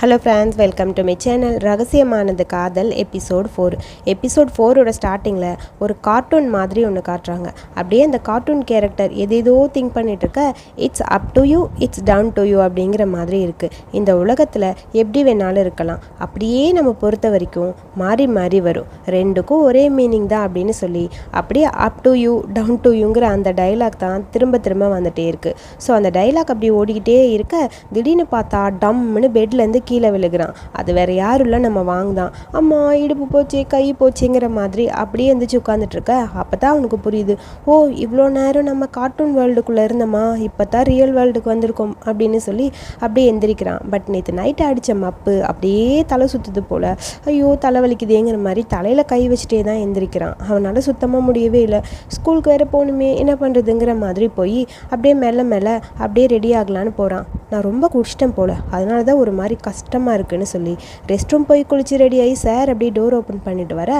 Hello friends welcome to my channel ரகசியமானது காதல் episode four episode ஃபோரோட ஸ்டார்டிங்கில் ஒரு கார்ட்டூன் மாதிரி ஒன்று காட்டுறாங்க. அப்படியே அந்த கார்ட்டூன் கேரக்டர் எதேதோ திங்க் பண்ணிட்டு இருக்க it's up to you it's down to you அப்படிங்கிற மாதிரி இருக்குது இந்த உலகத்தில் எப்படி வேணாலும் இருக்கலாம். அப்படியே நம்ம பொறுத்த வரைக்கும் மாறி மாறி வரும். ரெண்டுக்கும் ஒரே மீனிங் தான் அப்படின்னு சொல்லி அப்படியே up to you down to யூங்கிற அந்த டைலாக் தான் திரும்ப திரும்ப வந்துகிட்டே இருக்குது ஸோ அந்த டைலாக் அப்படி ஓடிக்கிட்டே இருக்க திடீர்னு பார்த்தா டம்னு பெட்லேருந்து கீழே விழுகிறான். அது வேற யாரும் இல்லை நம்ம வாங்குதான். அம்மா இடுப்பு போச்சே கை போச்சேங்கிற மாதிரி அப்படியே எந்திரிச்சு உட்காந்துட்டு இருக்க அப்போ தான் அவனுக்கு புரியுது. ஓ இவ்வளோ நேரம் நம்ம கார்ட்டூன் வேர்ல்டுக்குள்ளே இருந்தோமா? இப்போ தான் ரியல் வேர்ல்டுக்கு வந்திருக்கோம் அப்படின்னு சொல்லி அப்படியே எந்திரிக்கிறான். பட் நேற்று நைட்டு அடித்த மப்பு அப்படியே தலை சுற்றுது போல். ஐயோ தலை வலிக்குதேங்கிற மாதிரி தலையில் கை வச்சுட்டே தான் எந்திரிக்கிறான். அவனால் சுத்தமாக முடியவே இல்லை. ஸ்கூலுக்கு வேறு போகணுமே என்ன பண்ணுறதுங்கிற மாதிரி போய் அப்படியே மெல்ல மெல்ல அப்படியே ரெடி ஆகலான்னு போகிறான் நான் ரொம்ப குடிச்சிட்டேன் போல். அதனால தான் ஒரு மாதிரி கஷ்டம் கஷ்டமாக இருக்குன்னு சொல்லி. ரெஸ்ட் ரூம் போய் குளிச்சு ரெடி ஆகி சார் அப்படியே டோர் ஓப்பன் பண்ணிட்டு வர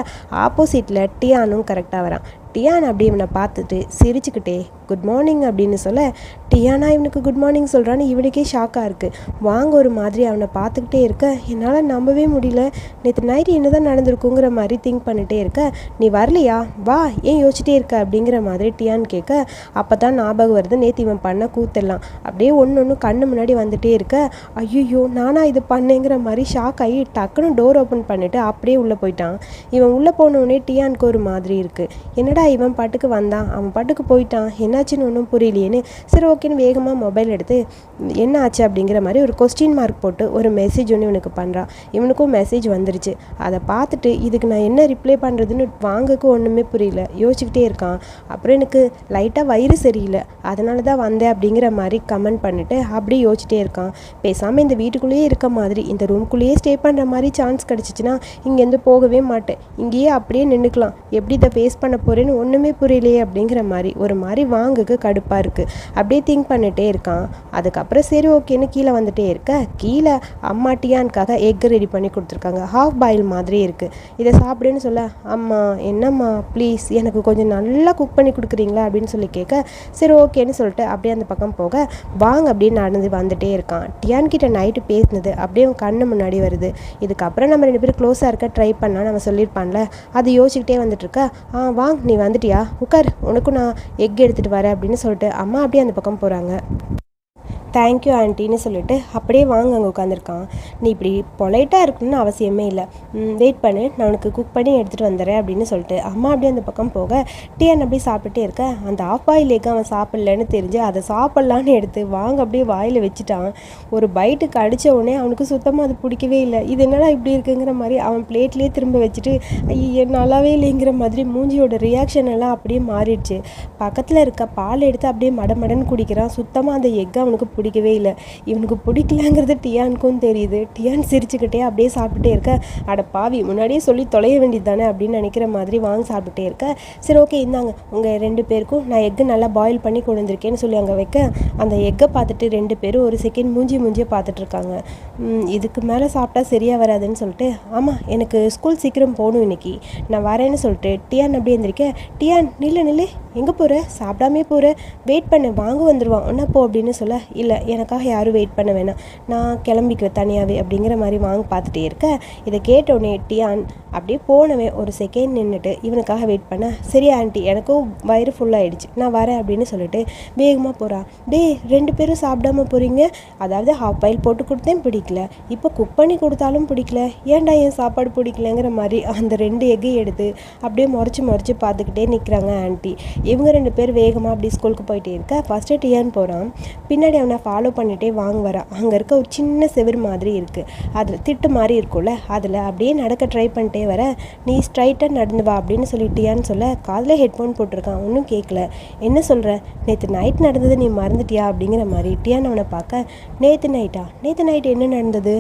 ஆப்போசிட்டில் டியானும் கரெக்டாக வரான். டியான் அப்படி இவனை பார்த்துட்டு சிரிச்சுக்கிட்டே குட் மார்னிங் அப்படின்னு சொல்ல டியானா இவனுக்கு குட் மார்னிங் சொல்கிறான்னு இவனுக்கே ஷாக்காக இருக்குது வாங்க ஒரு மாதிரி அவனை பார்த்துக்கிட்டே இருக்க. என்னால் நம்பவே முடியல. நேற்று நைட்டு என்ன தான் நடந்திருக்குங்கிற மாதிரி திங்க் பண்ணிகிட்டே இருக்க. நீ வரலையா? வா ஏன் யோசிச்சிட்டே இருக்க? அப்படிங்கிற மாதிரி டியான் கேட்க அப்போ தான் ஞாபகம் வருது நேற்று இவன் பண்ண கூத்தெல்லாம். அப்படியே ஒன்று ஒன்று கண்ணு முன்னாடி வந்துட்டே இருக்க. ஐயோ நானா இது பண்ணேங்கிற மாதிரி ஷாக் ஆகி டக்குன்னு டோர் ஓப்பன் பண்ணிவிட்டு அப்படியே உள்ளே போயிட்டான். இவன் உள்ளே போனோடனே டியானுக்கு ஒரு மாதிரி இருக்குது என்னடா இவன் பாட்டுக்கு வந்தான்? அவன் பாட்டுக்கு போயிட்டான். என்னாச்சுன்னு ஒன்றும் புரியலையேன்னு சரி ஓகேன்னு வேகமாக மொபைல் எடுத்து என்ன ஆச்சு? அப்படிங்கிற மாதிரி ஒரு கொஸ்டின் மார்க் போட்டு ஒரு மெசேஜ் ஒன்று இவனுக்கு பண்ணுறான் இவனுக்கும் மெசேஜ் வந்துருச்சு. அதை பார்த்துட்டு இதுக்கு நான் என்ன ரிப்ளை பண்ணுறதுன்னு வாங்கக்கு ஒன்றுமே புரியல. யோசிச்சுக்கிட்டே இருக்கான். அப்புறம் எனக்கு லைட்டாக வயிறு சரியில்லை. அதனால தான் வந்தேன் அப்படிங்கிற மாதிரி கமெண்ட் பண்ணிவிட்டு அப்படியே யோசிச்சிட்டே இருக்கான். பேசாமல் இந்த வீட்டுக்குள்ளேயே இருக்க மாதிரி இந்த ரூம்குள்ளேயே ஸ்டே பண்ணுற மாதிரி சான்ஸ் கிடச்சிச்சின்னா இங்கேருந்து போகவே மாட்டேன். இங்கேயே அப்படியே நின்றுக்கலாம் எப்படி இதை ஃபேஸ் பண்ண போகிறேன்னு ஒன்றுமே புரியலையே அப்படிங்கிற மாதிரி ஒரு மாதிரி வாங்குக்கு கடுப்பாக இருக்குது அப்படியே திங்க் பண்ணிட்டே இருக்கான். அதுக்கப்புறம் சரி ஓகேன்னு கீழே வந்துட்டே இருக்க. கீழே அம்மா டியானுக்காக எக் ரெடி பண்ணி கொடுத்துருக்காங்க. ஹாஃப் பாயில் மாதிரி இருக்குது இதை சாப்பிடுன்னு சொல்ல அம்மா என்னம்மா ப்ளீஸ் எனக்கு கொஞ்சம் நல்லா குக் பண்ணி கொடுக்குறீங்களா? அப்படின்னு சொல்லி கேட்க சரி ஓகேன்னு சொல்லிட்டு அப்படியே அந்த பக்கம் போக வாங்க அப்படியே நடந்து வந்துட்டே இருக்கான். டியான் கிட்ட நைட்டு பேசினது அப்படியே கண்ணு முன்னாடி வருது. இதுக்கப்புறம் நம்ம ரெண்டு பேரும் க்ளோஸாக இருக்க ட்ரை பண்ணலாம் நம்ம சொல்லியிருப்பான்ல. அது யோசிச்சுக்கிட்டே வந்துட்டுருக்க ஆ வாங்க நீ வந்துட்டியா? உட்கார் உனக்கும் நான் எக் எடுத்துகிட்டு வரேன் அப்படின்னு சொல்லிட்டு அம்மா அப்படியே அந்த பக்கம் போகிறாங்க தேங்க்யூ ஆண்டின்னு சொல்லிட்டு அப்படியே வாங்க அங்கே உட்காந்துருக்கான் நீ இப்படி பொலைட்டாக இருக்கணும்னு அவசியமே இல்லை. வெயிட் பண்ணு நான் உனக்கு குக் பண்ணி எடுத்துகிட்டு வந்துடுறேன் அப்படின்னு சொல்லிட்டு அம்மா அப்படியே அந்த பக்கம் போக டியான் அப்படியே சாப்பிட்டுட்டே இருக்க. அந்த ஆஃப் பாயில் எக் அவன் சாப்பிட்லன்னு தெரிஞ்சு அதை சாப்பிட்லான்னு எடுத்து வாங்க அப்படியே வாயில் வச்சுட்டான். ஒரு பைட்டுக்கு அடித்த உடனே அவனுக்கு சுத்தமாக அது பிடிக்கவே இல்லை. இது என்னடா இப்படி இருக்குங்கிற மாதிரி அவன் பிளேட்லேயே திரும்ப வச்சுட்டு ஐயோ நல்லாவே இல்லைங்கிற மாதிரி மூஞ்சியோட ரியாக்ஷன் எல்லாம் அப்படியே மாறிடுச்சு. பக்கத்தில் இருக்க பால் எடுத்து அப்படியே மடமடன்னு குடிக்கிறான். சுத்தமாக அந்த எக் அவனுக்கு பிடிக்கவே இல்லை. இவனுக்கு பிடிக்கலங்கிறது டியானுக்கும் தெரியுது. டியான் சிரிச்சுக்கிட்டே அப்படியே சாப்பிட்டுட்டே இருக்க. அட பாவி முன்னாடியே சொல்லி தொலைய வேண்டியது தானே அப்படின்னு நினைக்கிற மாதிரி வாங்கி சாப்பிட்டுட்டே இருக்க. சரி ஓகே இந்தாங்க. உங்கள் ரெண்டு பேருக்கும் நான் எக்கு நல்லா பாயில் பண்ணி கொண்டு வந்திருக்கேன்னு சொல்லி அங்கே வைக்க. அந்த எக்கை பார்த்துட்டு ரெண்டு பேரும் ஒரு செகண்ட் மூஞ்சி மூஞ்சியை பார்த்துட்டு இருக்காங்க. இதுக்கு மேலே சாப்பிட்டா சரியாக வராதுன்னு சொல்லிட்டு ஆமாம் எனக்கு ஸ்கூல் சீக்கிரம் போகணும் இன்னைக்கு. நான் வரேன்னு சொல்லிட்டு டியான் அப்படியே இருந்திருக்கேன் டியான் நில்ல நில்லு. எங்கே போகிற சாப்பிடாமே போகிற வெயிட் பண்ணு. வாங்க வந்துடுவான் ஒன்றா போ அப்படின்னு சொல்ல இல்லை இல்லை எனக்காக யாரும் வெயிட் பண்ண வேணாம். நான் கிளம்பிக்குவேன் தனியாகவே அப்படிங்கிற மாதிரி வாங்க பார்த்துட்டே இருக்க. இதை கேட்டோடனே டியான் அப்படியே போனவன் ஒரு செகண்ட் நின்றுட்டு இவனுக்காக வெயிட் பண்ண? சரி ஆண்டி எனக்கும் வயிறு ஃபுல்லாகிடுச்சு நான் வரேன் அப்படின்னு சொல்லிட்டு வேகமாக போகிறான் டேய் ரெண்டு பேரும் சாப்பிடாம போகிறீங்க அதாவது ஹாஃப் பாயில் போட்டு கொடுத்தேன் பிடிக்கல. இப்போ குக் பண்ணி கொடுத்தாலும் பிடிக்கல. ஏன்டா என் சாப்பாடு பிடிக்கலங்கிற மாதிரி அந்த ரெண்டு எக்கையும் எடுத்து அப்படியே முறைச்சி முறைச்சி பார்த்துக்கிட்டே நிற்கிறாங்க ஆண்டி இவங்க ரெண்டு பேர் வேகமாக அப்படியே ஸ்கூலுக்கு போயிட்டே இருக்க. ஃபஸ்ட்டு டியான் போகிறான் பின்னாடி அவனை ஃபாலோ பண்ணிகிட்டே வாங்க வரான் அங்கே இருக்க ஒரு சின்ன செவுரு மாதிரி இருக்குது அதில் திட்டு மாதிரி இருக்கும்ல அதில் அப்படியே நடக்க ட்ரை பண்ணிட்டே வர நீ ஸ்ட்ரைட்டாக நடந்து வா அப்படின்னு சொல்லிட்டியான்னு சொல்ல காதில் ஹெட்ஃபோன் போட்டிருக்கான். ஒன்றும் கேட்கல என்ன சொல்கிற நேற்று நைட் நடந்தது நீ மறந்துட்டியா? அப்படிங்கிற மாதிரி டியான் அவனை பார்க்க நேற்று நைட்டா நேற்று நைட் என்ன நடந்தது?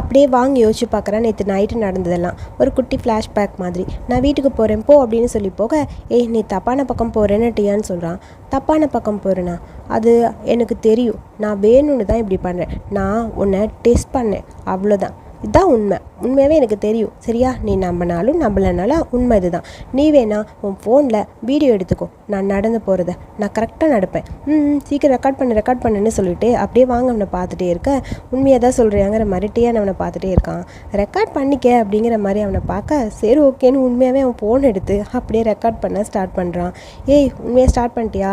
அப்படியே வாங்கி யோசிச்சு பார்க்குறேன். நேற்று நைட்டு நடந்ததெல்லாம். ஒரு குட்டி ஃப்ளாஷ்பேக் மாதிரி. நான் வீட்டுக்கு போகிறேன் போ அப்படின்னு சொல்லி போக ஏய் நீ தப்பான பக்கம் போகிறேன்னு டியான்னு சொல்கிறான் தப்பான பக்கம் போகிறேன்னா அது எனக்கு தெரியும். நான் வேணும்னு தான் இப்படி பண்ணுறேன் நான் உன்னை டெஸ்ட் பண்ணேன். அவ்வளோதான் இதுதான் உண்மை. உண்மையாகவே எனக்கு தெரியும். சரியா? நீ நம்பினாலும் நம்பலைனாலும் உண்மை இதுதான். நீ வேணா உன் ஃபோனில் வீடியோ எடுத்துக்கோ. நான் நடந்து போகிறத நான் கரெக்டாக நடப்பேன். ம் சீக்கிரம் ரெக்கார்ட் பண்ணு ரெக்கார்ட் பண்ணுன்னு சொல்லிட்டு அப்படியே வாங்க அவனை பார்த்துட்டே இருக்க. உண்மையாக தான் சொல்கிறியாங்கிற மறுட்டியாக நான் அவனை பார்த்துட்டே இருக்கான். ரெக்கார்ட் பண்ணிக்க அப்படிங்கிற மாதிரி அவனை பார்க்க சரி ஓகேன்னு உண்மையாகவே அவன் ஃபோன் எடுத்து அப்படியே ரெக்கார்ட் பண்ண ஸ்டார்ட் பண்ணுறான் ஏய் உண்மையாக ஸ்டார்ட் பண்ணிட்டியா?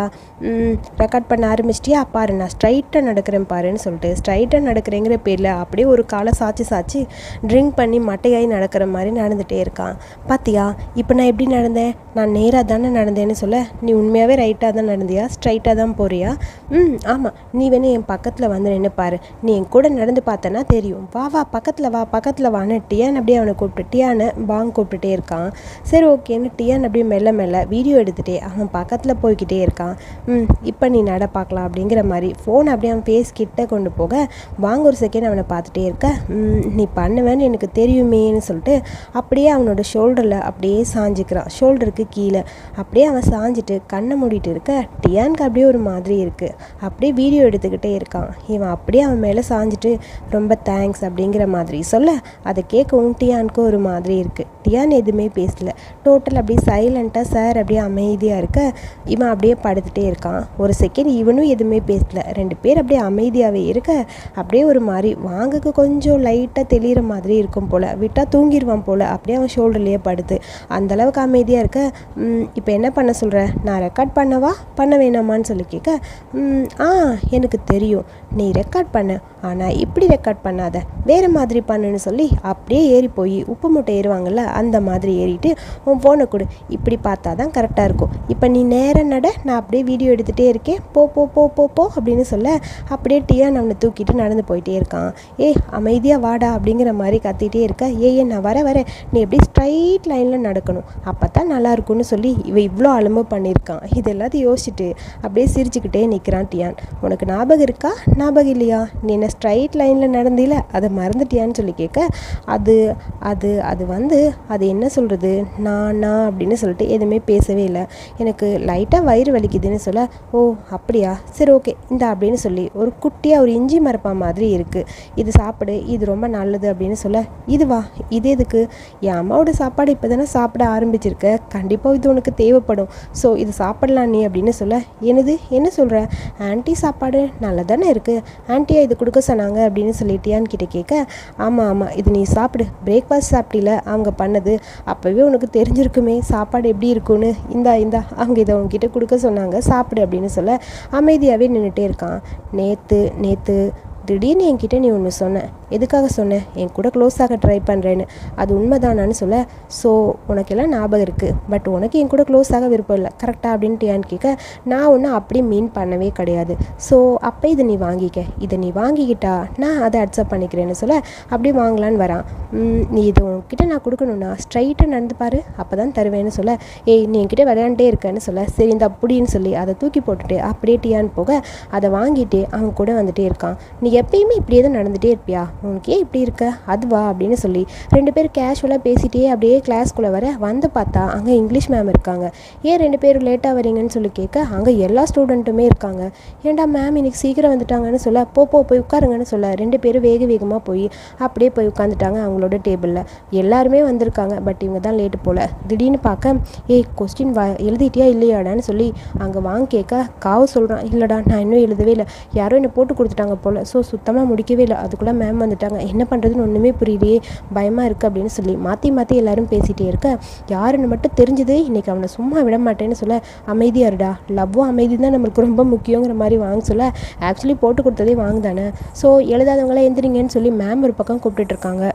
ரெக்கார்ட் பண்ண ஆரம்பிச்சிட்டியா? பாரு நான் ஸ்ட்ரைட்டாக நடக்கிறேன் பாருன்னு சொல்லிட்டு ஸ்ட்ரைட்டாக நடக்கிறேங்கிற பேரில் அப்படியே ஒரு காலை சாச்சி சாச்சி ட்ரிங்க் பண்ணி மட்டையாகி நடக்கிற மாதிரி நடந்துகிட்டே இருக்கான். பாத்தியா இப்போ நான் எப்படி நடந்தேன்? நான் நேராக தானே நடந்தேன்னு சொல்ல நீ உண்மையாகவே ரைட்டாக தான் நடந்தியா? ஸ்ட்ரைட்டாக தான் போறியா? ம் ஆமாம் நீ வேணும் என் பக்கத்தில் வந்து நின்று பாரு. நீ என் கூட நடந்து பார்த்தனா தெரியும். வா வா பக்கத்தில் வா பக்கத்தில் வான்னு டியான் அப்படியே அவனை கூப்பிட்டு டியானை பாங் கூப்பிட்டுட்டே இருக்கான். சரி ஓகேன்னு டியான் அப்படியே மெல்ல மெல்ல வீடியோ எடுத்துகிட்டே அவன் பக்கத்தில் போய்கிட்டே இருக்கான். ம் இப்போ நீ நட பார்க்கலாம் அப்படிங்கிற மாதிரி ஃபோன் அப்படியே அவன் ஃபேஸ் கிட்ட கொண்டு போக வாங்க ஒரு செகண்ட் அவனை பார்த்துட்டே இருக்க. "ம், நீ பண்ணுவேன்னு எனக்கு தெரியுமேன்னு சொல்லிட்டு அப்படியே அவனோட ஷோல்டரில் அப்படியே சாஞ்சிக்கிறான். ஷோல்டருக்கு கீழே. அப்படியே அவன் சாஞ்சிட்டு கண்ணை மூடிட்டு இருக்க டியானுக்கு அப்படியே ஒரு மாதிரி இருக்குது அப்படியே வீடியோ எடுத்துக்கிட்டே இருக்கான். இவன் அப்படியே அவன் மேலே சாஞ்சிட்டு ரொம்ப தேங்க்ஸ் அப்படிங்கிற மாதிரி சொல்ல அதை கேட்கவும் டியானுக்கு ஒரு மாதிரி இருக்குது டியான் எதுவுமே பேசலை. டோட்டல் அப்படியே சைலண்ட்டாக சார் அப்படியே அமைதியாக இருக்க. இவன் அப்படியே படுத்துகிட்டே இருக்கான். ஒரு செகண்ட் இவனும் எதுவுமே பேசல. ரெண்டு பேர் அப்படியே அமைதியாகவே இருக்க. அப்படியே ஒரு மாதிரி வாங்குக்கு கொஞ்சம் லைட்டாக தெளிகிற மாதிரி இருக்கும் போல். விட்டால் தூங்கிடுவான் போல். அப்படியே அவன் ஷோல்டர்லேயே படுத்து. அந்தளவுக்கு அமைதியாக இருக்க. இப்போ என்ன பண்ண சொல்கிற நான் ரெக்கார்ட் பண்ணவா? பண்ண வேணாமான்னு சொல்லி கேட்க ஆ எனக்கு தெரியும். நீ ரெக்கார்ட் பண்ண. ஆனால் இப்படி ரெக்கார்ட் பண்ணாத. வேறு மாதிரி பண்ணுன்னு சொல்லி அப்படியே ஏறி போய் உப்பு மூட்டை ஏறுவாங்கல்ல அந்த மாதிரி ஏறிட்டு உன் ஃபோனை கொடு. இப்படி பார்த்தா தான் கரெக்டாக இருக்கும். இப்போ நீ நேரம் நட நான் அப்படியே வீடியோ எடுத்துகிட்டே இருக்கேன். போ போ போ போ போ அப்படின்னு சொல்ல அப்படியே டியான் அவனை தூக்கிட்டு நடந்து போயிட்டே இருக்கான். ஏய் அமைதியாக வாடா அப்படிங்கிற மாதிரி கத்திட்டே இருக்க. ஏய் நான் வர வரேன் நீ எப்படி ஸ்ட்ரைட் லைனில் நடக்கணும்? அப்போ தான் நல்லாயிருக்கும்னு சொல்லி இவ இவ்வளோ அலம்பு பண்ணியிருக்கான். இது எல்லாத்தையும் யோசிச்சுட்டு அப்படியே சிரிச்சுக்கிட்டே நிற்கிறான் டியான். உனக்கு ஞாபகம் இருக்கா? ஞாபகம் இல்லையா? நீ என்ன ஸ்ட்ரைட் லைனில் நடந்தில? அதை மறந்துட்டியான்னு சொல்லி கேட்க அது அது அது வந்து அது என்ன சொல்கிறது நானா அப்படின்னு சொல்லிட்டு எதுவுமே பேசவே இல்லை. எனக்கு லைட்டாக வயிறு வலிக்குதுன்னு சொல்ல ஓ அப்படியா? சரி ஓகே இந்த அப்படின்னு சொல்லி ஒரு குட்டியாக ஒரு இஞ்சி மரப்பா மாதிரி இருக்குது இது சாப்பிடு. இது ரொம்ப நல்லது அப்படின்னு சொல்ல இதுவா இது எதுக்கு? என் அம்மாவோட சாப்பாடு இப்போ தானே சாப்பிட ஆரம்பிச்சிருக்க. கண்டிப்பாக இது உனக்கு தேவைப்படும். ஸோ இது சாப்பிடலாம் நீ அப்படின்னு சொல்ல என்னது? என்ன சொல்கிற ஆன்ட்டி சாப்பாடு நல்லா தானே இருக்குது ஆன்ட்டியாக இது கொடுக்க சொன்னாங்க அப்படின்னு சொல்லிட்டியான்னு கிட்ட கேட்க ஆமாம் ஆமாம் இது நீ சாப்பிடு. பிரேக்ஃபாஸ்ட் சாப்பிட்டில. அவங்க பண்ணது அப்போவே உனக்கு தெரிஞ்சிருக்குமே சாப்பாடு எப்படி இருக்கும்னு? இந்தா இந்தா அவங்க இதை உங்ககிட்ட கொடுக்க சொன்னாங்க சாப்பிடு அப்படின்னு சொல்ல அமைதியாகவே நின்றுட்டே இருக்கான். நேற்று நேற்று திடீர்னு என்கிட்ட நீ ஒன்று சொன்ன. எதுக்காக சொன்னேன் என் கூட க்ளோஸ் ஆக ட்ரை பண்ணுறேன்னு அது உண்மைதானான்னு சொல்ல ஸோ உனக்கெல்லாம் ஞாபகம் இருக்குது பட் உனக்கு என் கூட க்ளோஸ் ஆக விருப்பம் இல்லை. கரெக்டாக அப்படின்ட்டு ஏன்னு கேட்க நான் ஒன்றும் அப்படி மீன் பண்ணவே கிடையாது. ஸோ அப்போ இதை நீ வாங்கிக்க. இதை நீ வாங்கிக்கிட்டா நான் அதை அக்செப்ட் பண்ணிக்கிறேன்னு சொல்ல அப்படி வாங்கலான்னு வரான். நீ இது உன்கிட்ட நான் கொடுக்கணும்னா ஸ்ட்ரைட்டாக நடந்து பாரு. அப்போ தான் தருவேன்னு சொல்ல ஏய் நீ என்கிட்ட விளையாண்டே இருக்கேன்னு சொல்ல சரி இந்த அப்படின்னு சொல்லி அதை தூக்கி போட்டுட்டு அப்படியே டியான்னு போக அதை வாங்கிட்டு அவன் கூட வந்துட்டே இருக்கான். நீ எப்பயுமே இப்படியே தான் நடந்துகிட்டே இருப்பியா? உனக்கு ஏன் இப்படி இருக்க? அதுவா அப்படின்னு சொல்லி ரெண்டு பேரும் கேஷுவலாக பேசிட்டே அப்படியே கிளாஸ்க்குள்ளே வர வந்து பார்த்தா அங்கே இங்கிலீஷ் மேம் இருக்காங்க. ஏன் ரெண்டு பேரும் லேட்டாக வரீங்கன்னு சொல்லி கேட்க அங்கே எல்லா ஸ்டூடெண்ட்டுமே இருக்காங்க. ஏன்டா மேம் இன்னைக்கு சீக்கிரம் வந்துட்டாங்கன்னு சொல்ல போ போ போய் உட்காருங்கன்னு சொல்ல ரெண்டு பேரும் வேக வேகமாக போய் அப்படியே போய் உட்காந்துட்டாங்க அவங்களோட டேபிளில் எல்லாருமே வந்திருக்காங்க பட் இவங்க தான் லேட்டு போல். திடீர்னு பார்க்க ஏய் கொஸ்டின் வா எழுதிட்டியா இல்லையாடான்னு சொல்லி அங்கே வாங்க கேட்க காவு சொல்கிறான் இல்லைடா நான் இன்னும் எழுதவே இல்லை. யாரோ என்னை போட்டு கொடுத்துட்டாங்க போல். ஸோ சுத்தமாக முடிக்கவே இல்லை. அதுக்குள்ளே மேம் வந்து வந்துட்டாங்க. என்ன பண்ணுறதுன்னு ஒன்றுமே புரியலையே. பயமாக இருக்குது அப்படின்னு சொல்லி மாற்றி மாற்றி எல்லாரும் பேசிகிட்டே இருக்க. யாருன்னு மட்டும் தெரிஞ்சது இன்றைக்கி அவனை சும்மா விட மாட்டேன்னு சொல்ல அமைதியாக இருடா. லவ்வும் அமைதி தான் நம்மளுக்கு ரொம்ப முக்கியங்கிற மாதிரி வாங்க சொல்ல. ஆக்சுவலி போட்டு கொடுத்ததே வாங்குதானே? ஸோ எழுதாதவங்களாம் எந்திரிங்கன்னு சொல்லி மேம் ஒரு பக்கம் கூப்பிட்டுட்டு இருக்காங்க.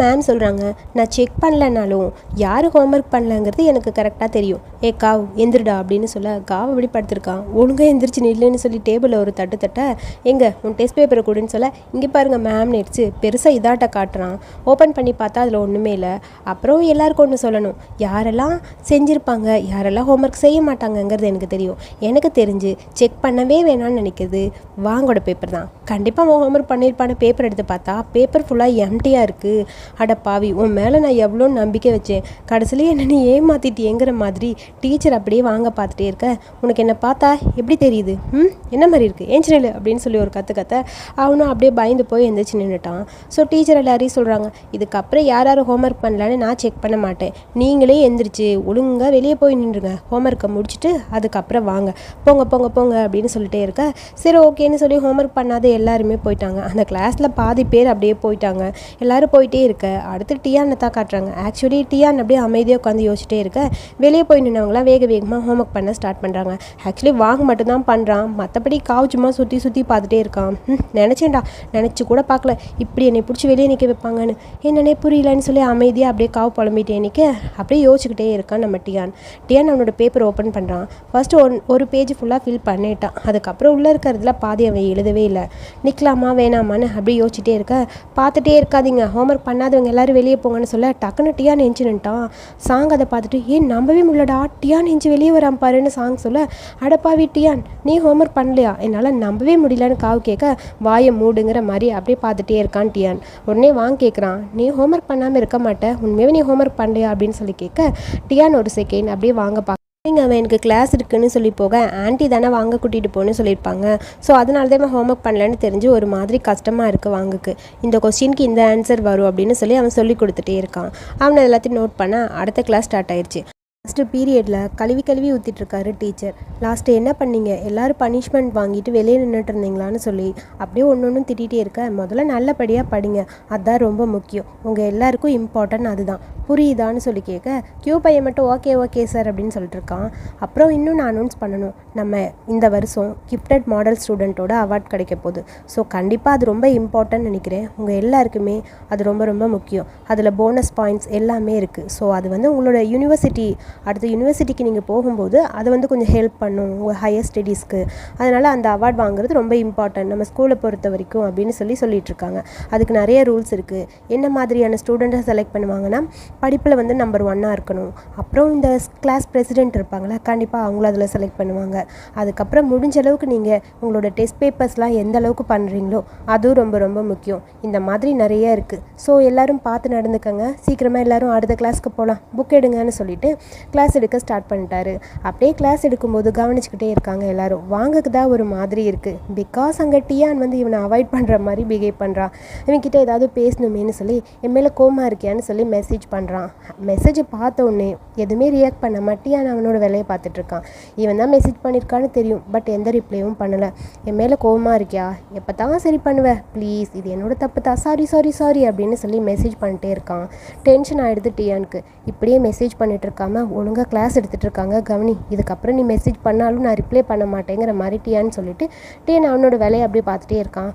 மேம் சொல்கிறாங்க நான் செக் பண்ணலனாலும் யார் ஹோம்ஒர்க் பண்ணலங்கிறது எனக்கு கரெக்டாக தெரியும். ஏ காவ் எந்திரிடா அப்படின்னு சொல்ல காவ் அப்படி படுத்திருக்கான் ஒழுங்காக எந்திரிச்சு நில்லுன்னு சொல்லி டேபிளில் ஒரு தட்டு தட்ட எங்கே உன் டெஸ்ட் பேப்பரை கொடுன்னு சொல்ல இங்கே பாருங்கள் மேம் நெடிச்சு பெருசாக இதாட்ட காட்டுறான். ஓப்பன் பண்ணி பார்த்தா அதில் ஒன்றுமே இல்லை. அப்புறம் எல்லாருக்கும் ஒன்று சொல்லணும். யாரெல்லாம் செஞ்சுருப்பாங்க யாரெல்லாம் ஹோம்ஒர்க் செய்ய மாட்டாங்கங்கிறது எனக்கு தெரியும். எனக்கு தெரிஞ்சு செக் பண்ணவே வேணாம்னு நினைக்கிறது வாங்கோட பேப்பர் தான். கண்டிப்பாக அவன் ஹோம்ஒர்க் பண்ணியிருப்பான பேப்பர் எடுத்து பார்த்தா பேப்பர் ஃபுல்லாக எம்டியாக இருக்குது அட பாவி உன் மேலே நான் எவ்வளோ நம்பிக்கை வச்சேன். கடைசியில் என்ன நீ ஏமாத்திட்டியேங்கிற மாதிரி டீச்சர் அப்படியே வாங்க பார்த்துட்டே இருக்க. உனக்கு என்ன பார்த்தா எப்படி தெரியுது? ம்? என்ன மாதிரி இருக்குது ஏஞ்சி நில்லு அப்படின்னு சொல்லி ஒரு கற்று கத்த அவனும் அப்படியே பயந்து போய் எந்திரிச்சு நின்றுட்டான் ஸோ டீச்சர் எல்லாரையும் சொல்கிறாங்க இதுக்கப்புறம் யார் யார் ஹோம்ஒர்க் பண்ணலான்னு நான் செக் பண்ண மாட்டேன். நீங்களே எந்திரிச்சு ஒழுங்காக வெளியே போய் நின்றுங்க. ஹோம்ஒர்க்கை முடிச்சுட்டு அதுக்கப்புறம் வாங்க. போங்க போங்க போங்க அப்படின்னு சொல்லிட்டே இருக்க. சரி ஓகேன்னு சொல்லி ஹோம்ஒர்க் பண்ணாத எல்லாருமே போயிட்டாங்க. அந்த கிளாஸில் பாதி பேர் அப்படியே போயிட்டாங்க. எல்லோரும் போயிட்டே இருக்க. அடுத்து டியானை தான் காட்டுறாங்க. ஆக்சுவலி டியான் அப்படியே அமைதியாக உட்காந்து யோசிச்சிட்டே இருக்க. வெளியே போய் நின்றவங்களாம் வேக வேகமாக ஹோம்ஒர்க் பண்ண ஸ்டார்ட் பண்ணுறாங்க ஆக்சுவலி வாங்க மட்டும்தான் பண்ணுறான் மற்றபடி காவு சும்மா சுற்றி சுற்றி பார்த்துட்டே இருக்கான். நினச்சேன்டா. நினச்சி கூட பார்க்கல. இப்படி என்னை பிடிச்சி வெளியே நிற்க வைப்பாங்கன்னு. என்னன்னே புரியலன்னு சொல்லி அமைதியாக அப்படியே காவு புலம்பிட்டே நிற்க அப்படியே யோசிச்சுக்கிட்டே இருக்கான் நம்ம டியான் டியான் அவனோட பேப்பர் ஓப்பன் பண்ணுறான் ஃபஸ்ட்டு ஒன் ஒரு பேஜ் ஃபுல்லாக ஃபில் பண்ணிட்டான். அதுக்கப்புறம் உள்ளே இருக்கிறதுல பாதி அவன் எழுதவே இல்லை. நிற்கலாமா வேணாமான்னு அப்படியே யோசிச்சுட்டே இருக்க. பார்த்துட்டே இருக்காதீங்க. ஹோம்ஒர்க் பண்ணாதவங்க எல்லாரும் வெளியே போங்கன்னு சொல்ல டக்குன்னு டியான் நெஞ்சு நின்ட்டான். சாங் அதை பார்த்துட்டு ஏன் நம்பவே முடியலடா டியான் நெஞ்சு வெளியே வரான் பாருன்னு சாங் சொல்ல அடப்பாவி டியான் நீ ஹோம்ஒர்க் பண்ணலையா? என்னால் நம்பவே முடியலன்னு காவு கேட்க வாயை மூடுங்கிற மாதிரி அப்படியே பார்த்துட்டே இருக்கான் டியான். உடனே வாங்க கேட்குறான் நீ ஹோம்ஒர்க் பண்ணாமல் இருக்க மாட்டேன் உண்மையாகவே நீ ஹோம்ஒர்க் பண்ணலையா? அப்படின்னு சொல்லி கேட்க டியான் ஒரு செகண்ட் அப்படியே வாங்க பார்க்க நீங்கள் அவன் எனக்கு கிளாஸ் இருக்குன்னு சொல்லி போக ஆன்ட்டி தானே வாங்க கூட்டிகிட்டு போன்னு சொல்லியிருப்பாங்க. ஸோ அதனால தான் அவன் ஹோம்ஒர்க் பண்ணலன்னு தெரிஞ்சு ஒரு மாதிரி கஷ்டமாக இருக்குது வாங்குக்கு. இந்த கொஸ்டினுக்கு இந்த ஆன்சர் வரும் அப்படின்னு சொல்லி அவன் சொல்லி கொடுத்துட்டே இருக்கான். அவனை எல்லாத்தையும் நோட் பண்ண அடுத்த கிளாஸ் ஸ்டார்ட் ஆயிடுச்சு லாஸ்ட்டு பீரியடில் கழுவி கழுவி ஊற்றிட்டு இருக்காரு டீச்சர் லாஸ்ட்டு என்ன பண்ணீங்க? எல்லாரும் பனிஷ்மெண்ட் வாங்கிட்டு வெளியே நின்றுட்டு இருந்தீங்களான்னு சொல்லி அப்படியே ஒன்று ஒன்றும் திட்டிகிட்டே இருக்க. முதல்ல நல்லபடியாக படிங்க. அதுதான் ரொம்ப முக்கியம். உங்கள் எல்லாருக்கும் இம்பார்ட்டன்ட் அதுதான். புரியுதான்னு சொல்லி கேட்க கியூ பையன் மட்டும் ஓகே ஓகே சார் அப்படின்னு சொல்லிட்டு இருக்கான். அப்புறம் இன்னும் நான் அனௌன்ஸ் பண்ணணும். நம்ம இந்த வருஷம் கிஃப்டட் மாடல் ஸ்டூடெண்ட்டோட அவார்ட் கிடைக்க போகுது. ஸோ கண்டிப்பாக அது ரொம்ப இம்பார்ட்டன்ட் நினைக்கிறேன். உங்கள் எல்லாருக்குமே அது ரொம்ப ரொம்ப முக்கியம். அதில் போனஸ் பாயிண்ட்ஸ் எல்லாமே இருக்குது ஸோ அது வந்து உங்களோட யூனிவர்சிட்டி அடுத்த யூனிவர்சிட்டிக்கு நீங்கள் போகும்போது அதை வந்து கொஞ்சம் ஹெல்ப் பண்ணும் உங்கள் ஹையர் ஸ்டடீஸ்க்கு அதனால் அந்த அவார்ட் வாங்குறது ரொம்ப இம்பார்ட்டன்ட் நம்ம ஸ்கூலை பொறுத்த வரைக்கும் அப்படின்னு சொல்லி சொல்லிகிட்ருக்காங்க அதுக்கு நிறைய ரூல்ஸ் இருக்குது என்ன மாதிரியான ஸ்டூடெண்ட்டை செலக்ட் பண்ணுவாங்கன்னா படிப்பில் வந்து நம்பர் ஒன்னாக இருக்கணும். அப்புறம் இந்த கிளாஸ் பிரசிடென்ட் இருப்பாங்களா கண்டிப்பாக அவங்கள அதில் செலக்ட் பண்ணுவாங்க. அதுக்கப்புறம் முடிஞ்ச அளவுக்கு நீங்கள் உங்களோட டெஸ்ட் பேப்பர்ஸ்லாம் எந்த அளவுக்கு பண்ணுறீங்களோ அதுவும் ரொம்ப ரொம்ப முக்கியம். இந்த மாதிரி நிறைய இருக்குது ஸோ எல்லோரும் பார்த்து நடந்துக்கங்க. சீக்கிரமாக எல்லோரும் அடுத்த கிளாஸ்க்கு போகலாம் புக் எடுங்கன்னு சொல்லிட்டு கிளாஸ் எடுக்க ஸ்டார்ட் பண்ணிட்டாரு. அப்படியே கிளாஸ் எடுக்கும்போது கவனிச்சுக்கிட்டே இருக்காங்க எல்லாரும். வாங்கக்கு தான் ஒரு மாதிரி இருக்குது பிகாஸ் அங்கே டியான் வந்து இவனை அவாய்ட் பண்ணுற மாதிரி பிஹேவ் பண்ணுறான் இவன்கிட்ட ஏதாவது பேசணுமேனு சொல்லி என் மேலே கோமா இருக்கியான்னு சொல்லி மெசேஜ் பண்ணுறான் மெசேஜை பார்த்த உடனே எதுவுமே ரியாக்ட் பண்ண மாட்டியான் அவனோட வேலையை பார்த்துட்ருக்கான் இவன் தான் மெசேஜ் பண்ணியிருக்கான்னு தெரியும். பட் எந்த ரிப்ளையும் பண்ணலை. என் மேலே கோவமாக இருக்கியா? எப்போ தான் சரி பண்ணுவேன் ப்ளீஸ் இது என்னோட தப்பு தான் சாரி சாரி சாரி அப்படின்னு சொல்லி மெசேஜ் பண்ணிட்டே இருக்கான். டென்ஷன் ஆகிடுது டியானுக்கு. இப்படியே மெசேஜ் பண்ணிட்டு இருக்காமல் ஒழுங்காக கிளாஸ் எடுத்துகிட்டு இருக்காங்க கவனி இதுக்கப்புறம் நீ மெசேஜ் பண்ணாலும் நான் ரிப்ளை பண்ண மாட்டேங்கிற மாதிரி டியான்னு சொல்லிட்டு டியான் அவனோட வேலையை அப்படியே பார்த்துட்டே இருக்கான்.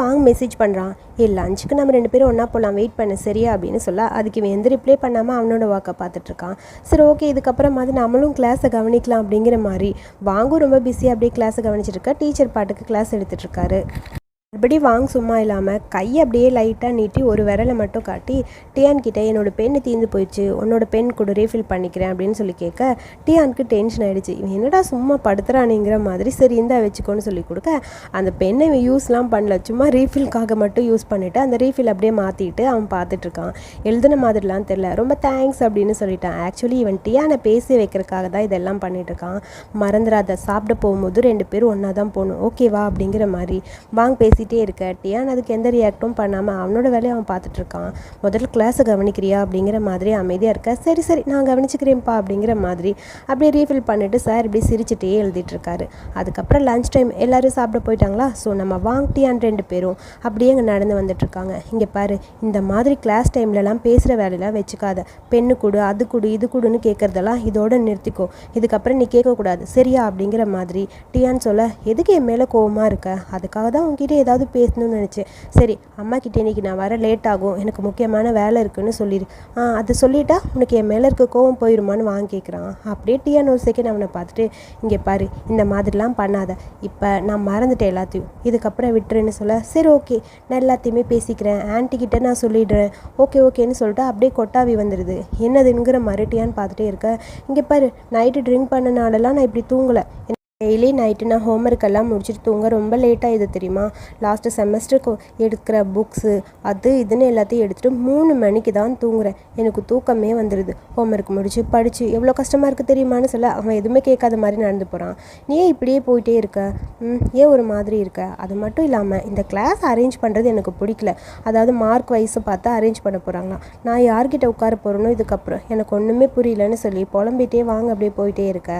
வாங்க மெசேஜ் பண்ணுறான் ஏ லஞ்சுக்கு நம்ம ரெண்டு பேரும் ஒன்றா போகலாம் வெயிட் பண்ண. சரியா? அப்படின்னு சொல்ல அதுக்கு இவன் எந்த ரிப்ளை பண்ணாமல் அவனோட வாக்கை பார்த்துட்ருக்கான் சரி ஓகே இதுக்கப்புறமாவது நம்மளும் கிளாஸை கவனிக்கலாம். அப்படிங்கிற மாதிரி. வாங்கும். ரொம்ப பிஸியாக அப்படியே கிளாஸை கவனிச்சிருக்கா டீச்சர் பாட்டுக்கு கிளாஸ் எடுத்துகிட்ருக்காரு மறுபடி வாங்க சும்மா இல்லாமல் கையை அப்படியே லைட்டாக நீட்டி ஒரு விரலை மட்டும் காட்டி டியான் கிட்ட என்னோட பெண் தீர்ந்து போயிடுச்சு உன்னோட பென் கூட ரீஃபில் பண்ணிக்கிறேன் அப்படின்னு சொல்லி கேட்க டியானுக்கு டென்ஷன் ஆகிடுச்சு இவன் என்னடா சும்மா படுத்துறானுங்கிற மாதிரி சரி இந்தா வச்சுக்கோன்னு சொல்லி கொடுக்க அந்த பெண்ணை இவன் யூஸ்லாம் பண்ணல. சும்மா ரீஃபில்காக மட்டும் யூஸ் பண்ணிவிட்டு அந்த ரீஃபில் அப்படியே மாற்றிட்டு அவன் பார்த்துட்ருக்கான் எழுதுன மாதிரிலாம் தெரில ரொம்ப தேங்க்ஸ் அப்படின்னு சொல்லிட்டான். ஆக்சுவலி இவன் டியானை பேசி வைக்கிறதுக்காக தான் இதெல்லாம் பண்ணிட்டுருக்கான் மறந்துடாத சாப்பிட போகும்போது ரெண்டு பேரும் ஒன்றா தான் போகணும் ஓகேவா அப்படிங்கிற மாதிரி வாங்க பேசி பேசிகிட்டே இருக்க டியான் அதுக்கு எந்த ரியாக்டும் பண்ணாமல் அவனோட வேலையை அவன் பார்த்துட்டு இருக்கான் முதல்ல கிளாஸை கவனிக்கிறியா அப்படிங்கிற மாதிரி அமைதியாக இருக்க. சரி சரி நான் கவனிச்சுக்கிறேன்ப்பா அப்படிங்கிற மாதிரி அப்படியே ரீஃபில் பண்ணிவிட்டு சார் இப்படி சிரிச்சிட்டே எழுதிட்டு இருக்காரு அதுக்கப்புறம் லஞ்ச் டைம் எல்லோரும் சாப்பிட போயிட்டாங்களா? ஸோ நம்ம வாங் டியான் ரெண்டு பேரும் அப்படியே இங்கே நடந்து வந்துட்டுருக்காங்க இங்கே பாரு இந்த மாதிரி கிளாஸ் டைம்லலாம் பேசுகிற வேலையெல்லாம் வச்சுக்காத. பெண்ணு கொடு அது கொடு இது கொடுன்னு கேட்குறதெல்லாம் இதோட நிறுத்திக்கோ. இதுக்கப்புறம் நீ கேட்கக்கூடாது. சரியா அப்படிங்கிற மாதிரி டியான் சொல்ல எதுக்கு என் மேலே கோவமாக இருக்க? அதுக்காக தான் உங்ககிட்ட ஏதாவது ஏதாவது பேசணும்னு நினச்சேன். சரி அம்மா கிட்டே இன்னைக்கு நான் வர லேட் ஆகும். எனக்கு முக்கியமான வேலை இருக்குன்னு சொல்லிடு ஆ அதை சொல்லிட்டா உனக்கு என் மேலே இருக்க கோவம் போயிருமான்னு வாங்கி கேட்குறான் அப்படியே டியான் ஒரு செகண்ட் அவனை பார்த்துட்டு இங்கே பாரு இந்த மாதிரிலாம் பண்ணாத. இப்போ நான் மறந்துட்டேன் எல்லாத்தையும். இதுக்கப்புறம் விட்டுருன்னு சொல்ல சரி ஓகே நான் எல்லாத்தையுமே பேசிக்கிறேன். ஆன்ட்டி நான் சொல்லிடுறேன். ஓகே ஓகேன்னு சொல்லிட்டு அப்படியே கொட்டாவி வந்துடுது என்னதுங்கிற மறுட்டியான்னு பார்த்துட்டே இருக்க. இங்கே பாரு நைட்டு ட்ரிங்க் பண்ணனாலலாம் நான் இப்படி தூங்கலை. டெய்லி நைட்டு நான் ஹோம் ஒர்க்கெல்லாம் முடிச்சுட்டு தூங்க ரொம்ப லேட்டாக இது தெரியுமா? லாஸ்ட்டு செமஸ்டருக்கு எடுக்கிற புக்ஸு அது இதுன்னு எல்லாத்தையும் எடுத்துகிட்டு மூணு மணிக்கு தான் தூங்குறேன். எனக்கு தூக்கமே வந்துடுது ஹோம் ஒர்க் முடிச்சு படித்து எவ்வளோ கஷ்டமாக இருக்குது தெரியுமான்னு சொல்ல அவன் எதுவுமே கேட்காத மாதிரி நடந்து போகிறான் நீ ஏன் இப்படியே போயிட்டே இருக்க? ம் ஏன் ஒரு மாதிரி இருக்க? அது மட்டும் இல்லாமல் இந்த கிளாஸ் அரேஞ்ச் பண்ணுறது எனக்கு பிடிக்கல. அதாவது மார்க் வைஸை பார்த்து அரேஞ்ச் பண்ண போகிறாங்களாம் நான் யார்கிட்ட உட்கார போகிறேனோ இதுக்கப்புறம். எனக்கு ஒன்றுமே புரியலன்னு சொல்லி புலம்பிட்டே வாங்க அப்படியே போயிட்டே இருக்க.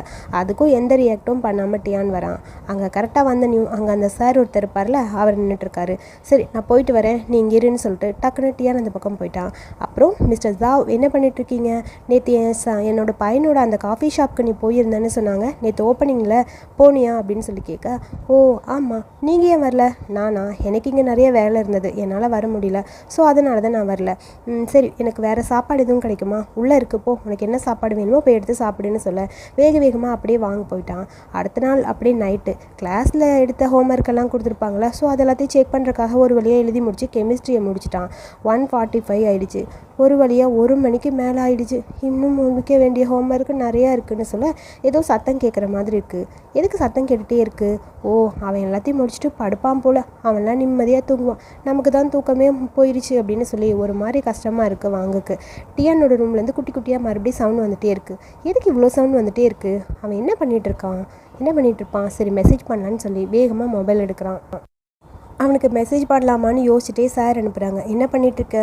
அதுக்கும் எந்த ரியாக்டும் பண்ணாமல் டியான் வரான். அங்கே கரெக்டாக வந்த நியூ அங்கே அந்த சார் ஒருத்தர் இருப்பார்ல அவர் நின்றுட்டுருக்காரு சரி நான் போயிட்டு வரேன் நீ இங்கே இருன்னு சொல்லிட்டு டக்குன்னு டியான் அந்த பக்கம் போயிட்டான். அப்புறம் மிஸ்டர் ஜாவ் என்ன பண்ணிட்டுருக்கீங்க? நேற்று என் ச என்னோடய பையனோட அந்த காஃபி ஷாப்க்கு நீ போயிருந்தேன்னு சொன்னாங்க. நேற்று ஓப்பனிங்கில் போனியா? அப்படின்னு சொல்லி கேட்க ஓ ஆமாம் நீங்கள் ஏன் வரல? நானா? எனக்கு இங்கே நிறைய வேலை இருந்தது. என்னால் வர முடியல. ஸோ அதனால தான் நான் வரல. ம், சரி எனக்கு வேறு சாப்பாடு எதுவும் கிடைக்குமா? உள்ளே இருக்கப்போ உனக்கு என்ன சாப்பாடு வேணுமோ போய் எடுத்து சாப்பிடுன்னு சொல்ல. வேக வேகமாக அப்படியே வாங்க போயிட்டான். அடுத்த நாள் அப்படியே நைட்டு கிளாஸில் எடுத்த ஹோம் எல்லாம் கொடுத்துருப்பாங்களா ஸோ அது எல்லாத்தையும் செக் பண்ணுறக்காக ஒரு வழியாக எழுதி முடிச்சு கெமிஸ்ட்ரியை முடிச்சிட்டான். ஒன் ஃபார்ட்டி ஃபைவ் ஆயிடுச்சு. ஒரு வழியாக ஒரு மணிக்கு மேலே ஆயிடுச்சு. இன்னும் முடிக்க வேண்டிய ஹோம் ஒர்க்கு நிறையா இருக்குதுன்னு சொல்ல ஏதோ சத்தம் கேட்குற மாதிரி இருக்குது எதுக்கு சத்தம் கேட்டுகிட்டே இருக்குது ஓ அவன் எல்லாத்தையும் முடிச்சுட்டு படுப்பான் போல். அவன்லாம் நிம்மதியாக தூங்குவான். நமக்கு தான் தூக்கமே போயிடுச்சு அப்படின்னு சொல்லி ஒரு மாதிரி கஷ்டமாக இருக்குது வாங்குக்கு. டியானோட ரூம்லேருந்து குட்டி குட்டியாக மறுபடியும் சவுண்ட் வந்துகிட்டே இருக்குது எதுக்கு இவ்வளோ சவுண்ட் வந்துகிட்டே இருக்குது அவன் என்ன பண்ணிகிட்டு இருக்கான்? என்ன பண்ணிகிட்டு இருப்பான் சரி மெசேஜ் பண்ணலான்னு சொல்லி வேகமாக மொபைல் எடுக்கிறான். அவனுக்கு மெசேஜ் பண்ணலாமான்னு யோசிச்சுட்டே சார் அனுப்புகிறாங்க என்ன பண்ணிகிட்ருக்க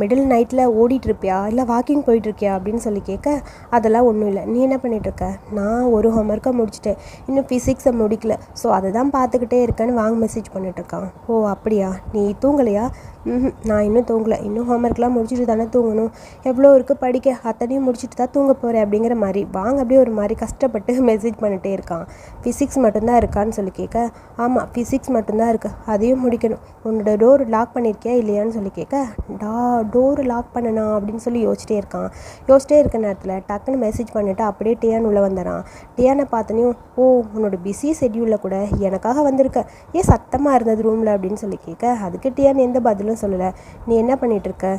மிடில் நைட்டில் ஓடிட்டுருப்பியா? இல்லை வாக்கிங் போயிட்டுருக்கியா? அப்படின்னு சொல்லி கேட்க அதெல்லாம் ஒன்றும் இல்லை. நீ என்ன பண்ணிகிட்ருக்க நான் ஒரு ஹோம்ஒர்க்கை முடிச்சிட்டேன். இன்னும் ஃபிசிக்ஸை முடிக்கல. ஸோ அதை தான் பார்த்துக்கிட்டே இருக்கேன்னு வாங்க மெசேஜ் பண்ணிட்டுருக்கான். ஓ அப்படியா? நீ தூங்கலையா? ம் நான் இன்னும் தூங்கலை. இன்னும் ஹோம்ஒர்க்லாம் முடிச்சுட்டு தானே தூங்கணும். எவ்வளோ இருக்குது படிக்க? அத்தனையும் முடிச்சுட்டு தான் தூங்க போகிறேன் அப்படிங்கிற மாதிரி. வாங்க அப்படியே ஒரு மாதிரி கஷ்டப்பட்டு மெசேஜ் பண்ணிகிட்டே இருக்கான். ஃபிசிக்ஸ் மட்டும்தான் இருக்கான்னு சொல்லி கேட்க ஆமாம் ஃபிசிக்ஸ் மட்டும்தான் இருக்குது அதையும் முடிக்கணும். உன்னோட டோர் லாக் பண்ணியிருக்கியா இல்லையான்னு சொல்லி கேட்க டா டோர் லாக் பண்ணனா? அப்படின்னு சொல்லி யோசிச்சிட்டே இருக்கான். யோசிச்சிட்டே இருக்க நேரத்தில் டக்குன்னு மெசேஜ் பண்ணிவிட்டு அப்படியே டியான் உள்ளே வந்துடுறான் டியானை பார்த்தனையும் ஓ உன்னோட பிஸி ஷெட்யூலில் கூட எனக்காக வந்திருக்க. ஏன் சத்தமாக இருந்தது ரூமில் அப்படின்னு சொல்லி கேட்க அதுக்கு டியான் எந்த பதிலும் சொல்லலை. நீ என்ன பண்ணிட்டு இருக்க?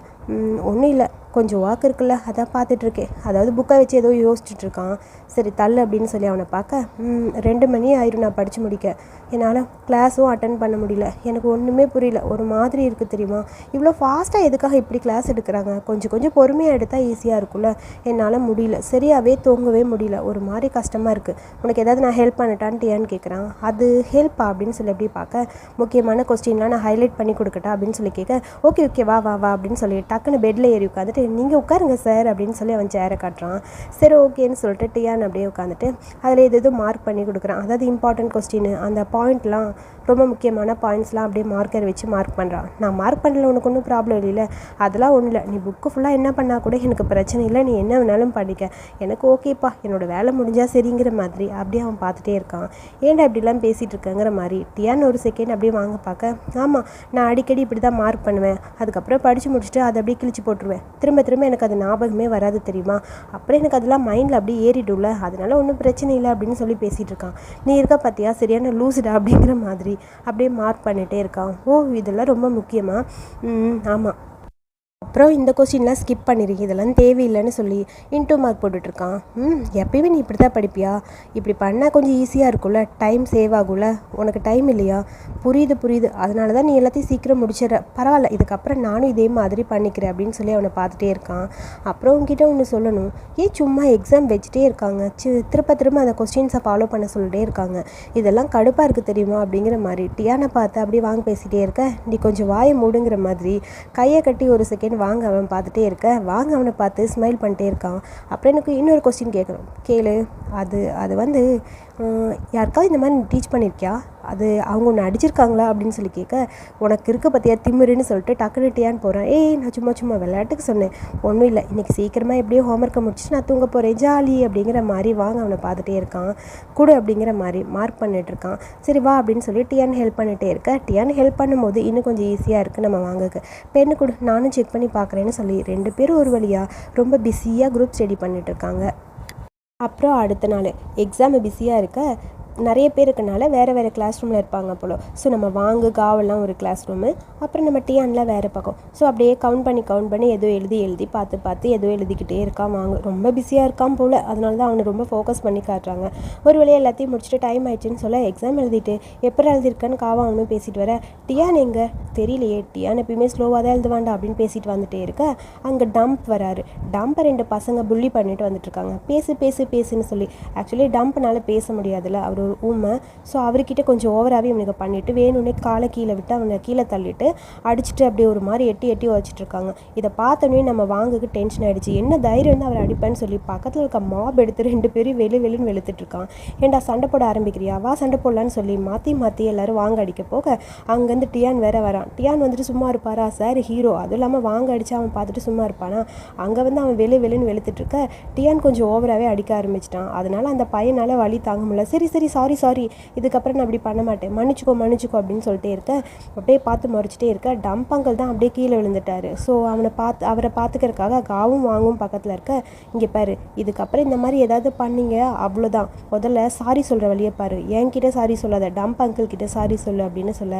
ஒன்றும் இல்லை. கொஞ்சம் வாக்கு இருக்குல்ல அதான் பார்த்துட்ருக்கேன். அதாவது புக்கை வச்சு ஏதோ யோசிச்சுட்டு இருக்கான் சரி தள்ளு அப்படின்னு சொல்லி அவனை பார்க்க ரெண்டு மணி ஆயிரும் நான் படித்து முடிக்க. என்னால் கிளாஸும் அட்டன் பண்ண முடியல. எனக்கு ஒன்றுமே புரியல. ஒரு மாதிரி இருக்குது தெரியுமா? இவ்வளோ ஃபாஸ்ட்டாக எதுக்காக இப்படி கிளாஸ் எடுக்கிறாங்க? கொஞ்சம் கொஞ்சம் பொறுமையாக எடுத்தால் ஈஸியாக இருக்கும்ல. என்னால் முடியல. சரியாகவே தூங்கவே முடியல. ஒரு மாதிரி கஷ்டமாக இருக்குது உனக்கு ஏதாவது நான் ஹெல்ப் பண்ணட்டான்ட்டு ஏன்னு கேட்குறான் அது ஹெல்ப்பா அப்படின்னு சொல்லி எப்படி பார்க்க முக்கியமான கொஸ்டின்லாம் நான் ஹைலைட் பண்ணி கொடுக்கட்டா அப்படின்னு சொல்லி கேட்க ஓகே ஓகே வா வா வா அப்படின்னு சொல்லி டக்குன்னு பெட்டில் ஏறி உட்காந்துட்டு நீங்கள் உட்காருங்க சார் அப்படின்னு சொல்லி அவன் சேரை காட்டுறான். சரி ஓகேன்னு சொல்லிட்டு டியான் அப்படியே உட்காந்துட்டு அதில் எது எதுவும் மார்க் பண்ணி கொடுக்குறான். அதாவது இம்பார்ட்டன்ட் கொஸ்டின் அந்த பாயிண்ட்லாம் ரொம்ப முக்கியமான பாயிண்ட்ஸ்லாம் அப்படியே மார்க்கர் வச்சு மார்க் பண்ணுறான் நான் மார்க் பண்ணல உனக்கு ஒன்றும் ப்ராப்ளம் இல்லைல்ல. அதெல்லாம் ஒன்றும் இல்லை. நீ புக்கு ஃபுல்லாக என்ன பண்ணால் கூட எனக்கு பிரச்சனை இல்லை. நீ என்ன வேணாலும் படிக்க. எனக்கு ஓகேப்பா என்னோட வேலை முடிஞ்சால் சரிங்கிற மாதிரி அப்படியே அவன் பார்த்துட்டே இருக்கான். ஏன்டா இப்படிலாம் பேசிகிட்டு இருக்கங்கிற மாதிரி? டியான் ஒரு செகண்ட் அப்படியே வாங்க பார்க்க ஆமாம் நான் அடிக்கடி இப்படி தான் மார்க் பண்ணுவேன். அதுக்கப்புறம் படித்து முடிச்சுட்டு அதை அப்படியே கிழிச்சு போட்டுருவேன். திரும்ப திரும்ப எனக்கு அது ஞாபகமே வராது தெரியுமா? அப்புறம் எனக்கு அதெல்லாம் மைண்டில் அப்படியே ஏறிடும்ல. அதனால ஒன்றும் பிரச்சனை இல்லை அப்படின்னு சொல்லி பேசிகிட்டு இருக்கான். நீ இருக்க பார்த்தியா சரியான லூசுடா அப்படிங்கிற மாதிரி அப்படியே மார்க் பண்ணிகிட்டே இருக்கான். ஓ இதெல்லாம் ரொம்ப முக்கியமாக ஆமாம் அப்புறம் இந்த கொஸ்டின்லாம் ஸ்கிப் பண்ணிருக்கு இதெல்லாம் தேவையில்லைன்னு சொல்லி இன்டூ மார்க் போட்டுட்ருக்கான். ம் எப்பயுமே நீ இப்படி தான் படிப்பியா? இப்படி பண்ணால் கொஞ்சம் ஈஸியாக இருக்கும்ல? டைம் சேவ் ஆகும்ல? உனக்கு டைம் இல்லையா? புரியுது புரியுது. அதனால தான் நீ எல்லாத்தையும் சீக்கிரம் முடிச்சிடுற. பரவாயில்ல இதுக்கப்புறம் நானும் இதே மாதிரி பண்ணிக்கிறேன் அப்படின்னு சொல்லி அவனை பார்த்துட்டே இருக்கான். அப்புறம் உங்ககிட்ட ஒன்று சொல்லணும். ஏன் சும்மா எக்ஸாம் வச்சுட்டே இருக்காங்க. சி திரும்ப திரும்ப அந்த கொஸ்டின்ஸை ஃபாலோ பண்ண சொல்லிட்டே இருக்காங்க. இதெல்லாம் கடுப்பாக இருக்குது தெரியுமா? அப்படிங்கிற மாதிரி. டியானை பார்த்து அப்படியே வாங்க பேசிகிட்டே இருக்க. நீ கொஞ்சம் வாயை மூடுங்கிற மாதிரி கையை கட்டி ஒரு செகண்ட் வாங்க அவன் பார்த்துட்டே இருக்க. வாங்க அவனை பார்த்து ஸ்மைல் பண்ணிட்டே இருக்கான். அப்புறம் எனக்கு இன்னொரு கொஸ்டின் கேட்குறோம் கேளு. அது அது வந்து யாருக்காவது இந்த மாதிரி நீ டீச் பண்ணியிருக்கியா அது அவங்க ஒன்று அடிச்சிருக்காங்களா அப்படின்னு சொல்லி கேட்க உனக்கு இருக்க பற்றியா திமிருன்னு சொல்லிட்டு டக்குனு டியான்னு போகிறேன் ஏய் நான் சும்மா சும்மா விளையாட்டுக்கு சொன்னேன். ஒன்றும் இல்லை. இன்றைக்கி சீக்கிரமாக எப்படியோ ஹோம்ஒர்க்கை முடிச்சுட்டு நான் தூங்க போகிறேன் ஜாலி அப்படிங்கிற மாதிரி வாங்க அவனை பார்த்துட்டே இருக்கான். கொடு அப்படிங்கிற மாதிரி மார்க் பண்ணிட்டு இருக்கான். சரி வா அப்படின்னு சொல்லி டியான் ஹெல்ப் பண்ணிட்டே இருக்க. டியான் ஹெல்ப் பண்ணும்போது இன்னும் கொஞ்சம் ஈஸியாக இருக்குது நம்ம வாங்கக்கு பெண்ணு கொடு நானும் செக் பண்ணி பார்க்குறேன்னு சொல்லி ரெண்டு பேரும் ஒரு வழியாக ரொம்ப பிஸியாக குரூப் ஸ்டடி பண்ணிட்டு இருக்காங்க. அப்புறம் அடுத்த நாள். எக்ஸாம் பிஸியாக இருக்க. நிறைய பேர் இருக்கனால வேறு வேறு கிளாஸ் ரூமில் இருப்பாங்க போல். ஸோ நம்ம வாங்கு காவெல்லாம் ஒரு கிளாஸ் ரூமு அப்புறம் நம்ம டியான்லாம் வேறு பக்கம். ஸோ அப்படியே கவுண்ட் பண்ணி கவுண்ட் பண்ணி எதோ எழுதி எழுதி பார்த்து பார்த்து எதோ எழுதிக்கிட்டே இருக்கான் வாங்க. ரொம்ப பிஸியாக இருக்கான் போல். அதனால தான் அவனை ரொம்ப ஃபோக்கஸ் பண்ணி காட்டுறாங்க. ஒரு வழியாக எல்லாத்தையும் முடிச்சுட்டு டைம் ஆயிடுச்சுன்னு சொல்ல எக்ஸாம் எழுதிட்டு எப்போ எழுதியிருக்கான்னு காவா அவனும் பேசிட்டு வர டியான் எங்க? தெரியலையே டியான் எப்பயுமே ஸ்லோவாக தான் எழுதுவாண்டா அப்படின்னு பேசிட்டு வந்துட்டே இருக்க. அங்கே டம்ப் வராரு. டம்பை ரெண்டு பசங்க புள்ளி பண்ணிட்டு வந்துட்டு இருக்காங்க. பேசு பேசு பேசுன்னு சொல்லி. ஆக்சுவலி டம்ப்னால பேச முடியாதுல்ல. அவர் ஒரு ஊமை ஸோ அவர்கிட்ட கொஞ்சம் ஓவராகவே இவனுக்கு பண்ணிவிட்டு வேணும்னே காலை கீழே விட்டு அவனை கீழே தள்ளிட்டு அடிச்சுட்டு அப்படியே ஒரு மாதிரி எட்டி எட்டி வச்சுட்டு இருக்காங்க. இதை பார்த்தோன்னே நம்ம வாங்குக்கு டென்ஷன் ஆகிடுச்சு என்ன தைரியம் தான் அவர் அடிப்பேன்னு சொல்லி பக்கத்தில் இருக்க மாப் எடுத்து ரெண்டு பேரும் வெளி வெளின்னு வெளுத்துட்டு இருக்கான். ஏன்டா சண்டை போட ஆரம்பிக்கிறியா? வா சண்டை போடலான்னு சொல்லி மாற்றி மாற்றி எல்லாரும் வாங்க அடிக்க போக அங்கேருந்து டியான் வேற வரான். டியான் வந்துட்டு சும்மா இருப்பாரா? சார் ஹீரோ அதுவும் இல்லாமல் வாங்க அடிச்சு அவன் பார்த்துட்டு சும்மா இருப்பானா? அங்கே வந்து அவன் வெளி வெளின்னு வெளுத்துட்டு இருக்க டியான் கொஞ்சம் ஓவராகவே அடிக்க ஆரம்பிச்சிட்டான். அதனால் அந்த பையனால் வழி தாங்க முடியல. சரி சரி சாரி சாரி இதுக்கப்புறம் நான் அப்படி பண்ண மாட்டேன். மன்னிச்சுக்கோ மன்னிச்சுக்கோ அப்படின்னு சொல்லிட்டே இருக்க. அப்படியே பார்த்து முறைச்சிட்டே இருக்க. டம்ப் அங்கிள் தான் அப்படியே கீழே விழுந்துட்டாரு. ஸோ அவனை பார்த்து அவரை பார்த்துக்கறதுக்காக காவும் வாங்கும் பக்கத்தில் இருக்க இங்கே பாரு இதுக்கப்புறம் இந்த மாதிரி ஏதாவது பண்ணீங்க அவ்வளோதான் முதல்ல சாரி சொல்கிற வழியை பாரு. என்கிட்ட சாரி சொல்லாத டம்ப் அங்கிள் கிட்ட சாரி சொல்லு அப்படின்னு சொல்ல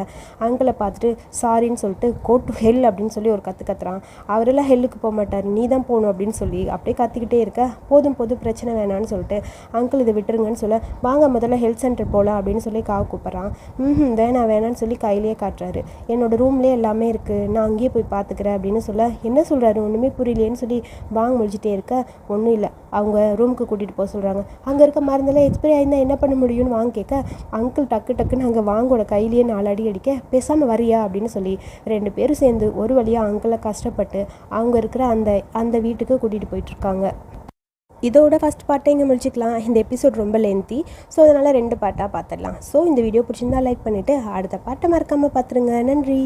அங்கிளை பார்த்துட்டு சாரின்னு சொல்லிட்டு கோ டு ஹெல் அப்படின்னு சொல்லி ஒரு கற்று கத்துறான். அவரெல்லாம் ஹெல்லுக்கு போக மாட்டார். நீ தான் போகணும் அப்படின்னு சொல்லி அப்படியே கத்திக்கிட்டே இருக்க. போதும் போதும் பிரச்சனை வேணான்னு சொல்லிட்டு அங்கிள் இதை விட்டுருங்கன்னு சொல்ல வாங்க முதல்ல ஹெல்த் சென்டர் போகலாம் அப்படின்னு சொல்லி காவ கூப்பிட்றான். ம் வேணாம் வேணான்னு சொல்லி கையிலேயே காட்டுறாரு. என்னோட ரூம்லேயே எல்லாமே இருக்குது நான் அங்கேயே போய் பார்த்துக்கிறேன் அப்படின்னு சொல்ல என்ன சொல்கிறாரு ஒன்றுமே புரியலையேன்னு சொல்லி வாங்க முடிச்சுட்டே இருக்க. ஒன்றும் இல்லை. அவங்க ரூமுக்கு கூட்டிகிட்டு போக சொல்கிறாங்க அங்கே இருக்க மருந்தெல்லாம் எக்ஸ்பைரி ஆயிருந்தால் என்ன பண்ண முடியும்னு வாங்க கேட்க அங்கிள் டக்கு டக்குன்னு அங்கே வாங்கோட கையிலேயே நாலு அடி அடிக்க பேசாமல் வரியா? அப்படின்னு சொல்லி ரெண்டு பேரும் சேர்ந்து ஒரு வழியாக அங்கிளை கஷ்டப்பட்டு அவங்க இருக்கிற அந்த அந்த வீட்டுக்கு கூட்டிகிட்டு போயிட்டுருக்காங்க இதோட ஃபஸ்ட் பார்ட்டை இங்கே முடிச்சுக்கலாம். இந்த எபிசோட் ரொம்ப லென்த்தி ஸோ அதனால் ரெண்டு பார்ட்டாக பார்த்துடலாம் ஸோ இந்த வீடியோ பிடிச்சிருந்தா லைக் பண்ணிவிட்டு அடுத்த பாட்டை மறக்காமல் பார்த்துருங்க நன்றி.